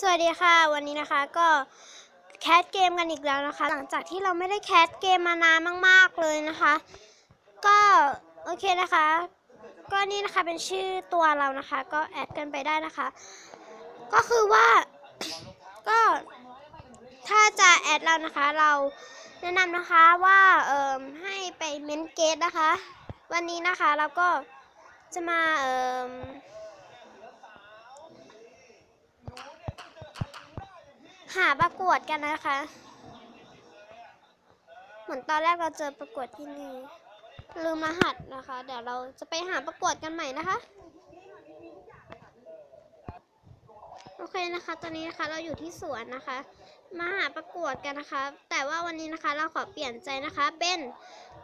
สวัสดีค่ะ วันนี้นะคะก็แคสเกมกันอีกแล้วนะคะ หลังจากที่เราไม่ได้แคสเกมมานานมาก ๆเลยนะคะ ก็โอเคนะคะ ก็นี่นะคะเป็นชื่อตัวเรานะคะ ก็แอดกันไปได้นะคะ ก็คือว่าก็ถ้าจะแอดเรานะคะ เราแนะนำนะคะว่าเอ่มให้ไปเมนเกตนะคะ วันนี้นะคะเราก็จะมาเอ่ม หาประกวดกันนะคะ เหมือนตอนแรกเราเจอประกวดที่นี่ ลืมรหัสนะคะ เดี๋ยวเราจะไปหาประกวดกันใหม่นะคะ โอเคนะคะ ตอนนี้นะคะเราอยู่ที่สวนนะคะ มาหาประกวดกันนะคะ แต่ว่าวันนี้นะคะเราขอเปลี่ยนใจนะคะ เป็น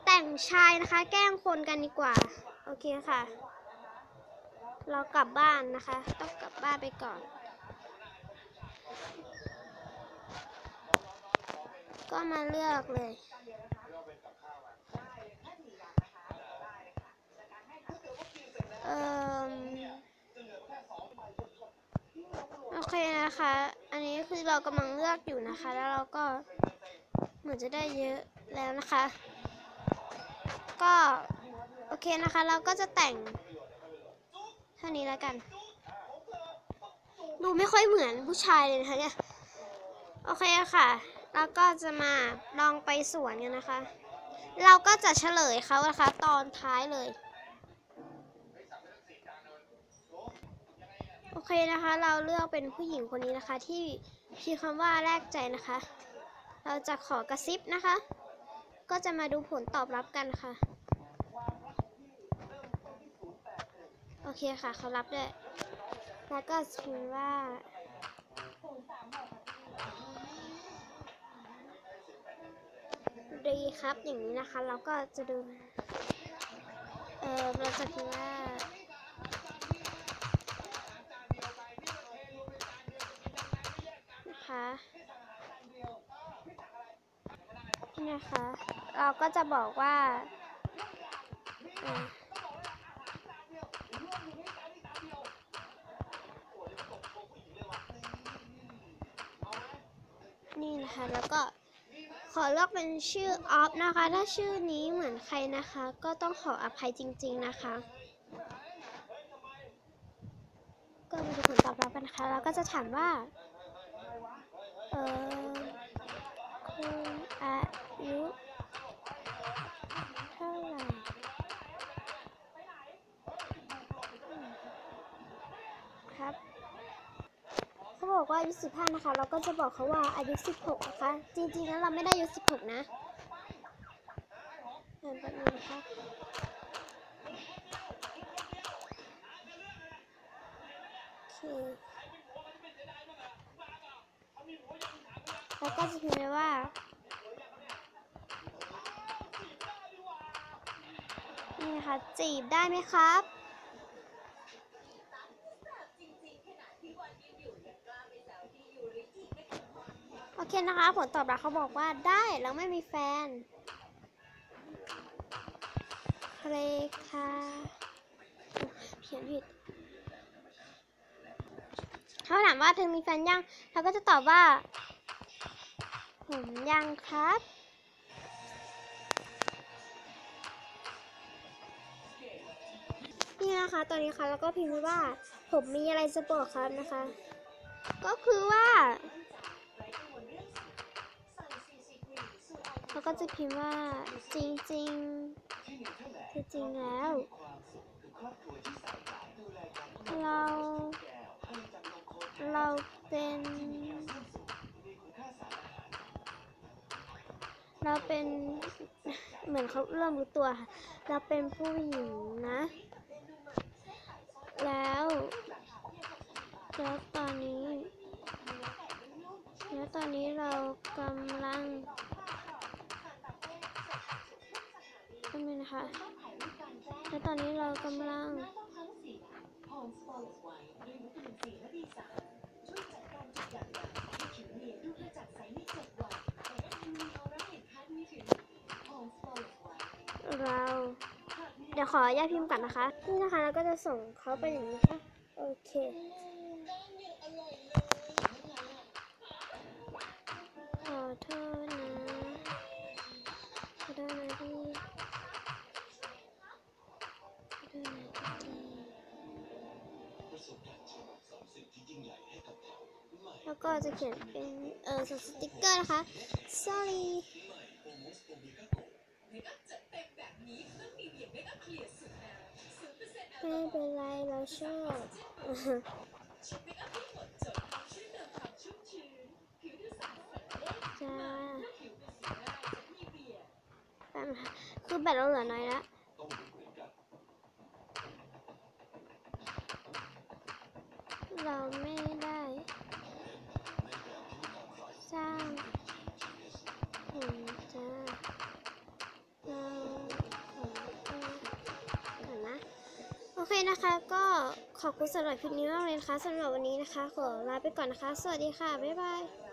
แต่งชายนะคะ แกล้งคนกันดีกว่า โอเคค่ะ เรากลับบ้านนะคะ ต้องกลับบ้านไปก่อน ก็มาเลือกเลยเอ่มโอเคนะคะ อันนี้คือเรากำลังเลือกอยู่นะคะ แล้วเราก็เหมือนจะได้เยอะแล้วนะคะ ก็โอเคนะคะ เราก็จะแต่งเท่านี้แล้วกัน ดูไม่ค่อยเหมือนผู้ชายเลยนะคะเนี่ย โอเคค่ะ แล้วก็จะมาลองไปสวนกันนะคะ เราก็จะเฉลยเขานะคะ ตอนท้ายเลย โอเคนะคะ เราเลือกเป็นผู้หญิงคนนี้นะคะ ที่พิมพ์คำว่าแรกใจนะคะ เราจะขอกระซิบนะคะ ก็จะมาดูผลตอบรับกันค่ะ โอเคค่ะ เขารับด้วย แล้วก็พิมพ์ว่า ดีครับอย่างนี้นะคะ เราก็จะดู เออเราจะคิดว่านะคะนี่นะคะ เราก็จะบอกว่าออนี่นะคะ แล้วก็ ขอเลือกเป็นชื่อออฟนะคะ ถ้าชื่อนี้เหมือนใครนะคะ ก็ต้องขออภัยจริง ๆนะคะ ก็มาดูผลตอบรับกันนะคะแล้วก็จะถามว่า เออคุณอายุเท่าไหร่ครับ เขา บอกว่าอายุ15นะคะ เราก็จะบอกเขาว่าอายุ 16 นะคะ จริงๆแล้วเราไม่ได้อายุ 16 นะเดินแป๊บนึงนะคะโอเคแล้วก็จะพิมพ์ไปว่านี่นะคะจีบได้ไหมครับ เคนะคะ ผลตอบรับเขาบอกว่าได้แล้วไม่มีแฟนเครคาเขียนผิดเขาถามว่าเธอมีแฟนยังเธอก็จะตอบว่า ผมยังครับ นี่นะคะ ตอนนี้ค่ะแล้วก็พิมพ์ว่า ผมมีอะไรจะบอกครับนะคะ ก็คือว่า แล้วก็จะพิมพ์ว่าจริงจริงๆคือจริงแล้ว เรา เราเป็น เราเป็นเหมือนเขาเริ่มรู้ตัวค่ะ เราเป็นผู้หญิงนะ แล้วแล้วตอนนี้ แล้วตอนนี้เรากำลัง ขึ้นเลนะคะ และตอนนี้เรากำลังเรา เดี๋ยวขอญาตพิมพ์ก่อนนะคะ นี่นะคะเราก็จะส่งเขาไปอย่างนี้ค่ะ โอเคขอโทษ แล้วก็จะเขียนเป็นเออสติกเกอร์นะคะ sorry ไม่เป็นไรเราชอบจ้าแป๊บนคะคือแบตเราเหลือน้อยแล้วเราไม่ เคนะคะก็ขอบคุณสำหรับคลิปนี้มากเลยนะคะสำหรับวันนี้นะคะ ขอลาไปก่อนนะคะ สวัสดีค่ะ บ๊ายบาย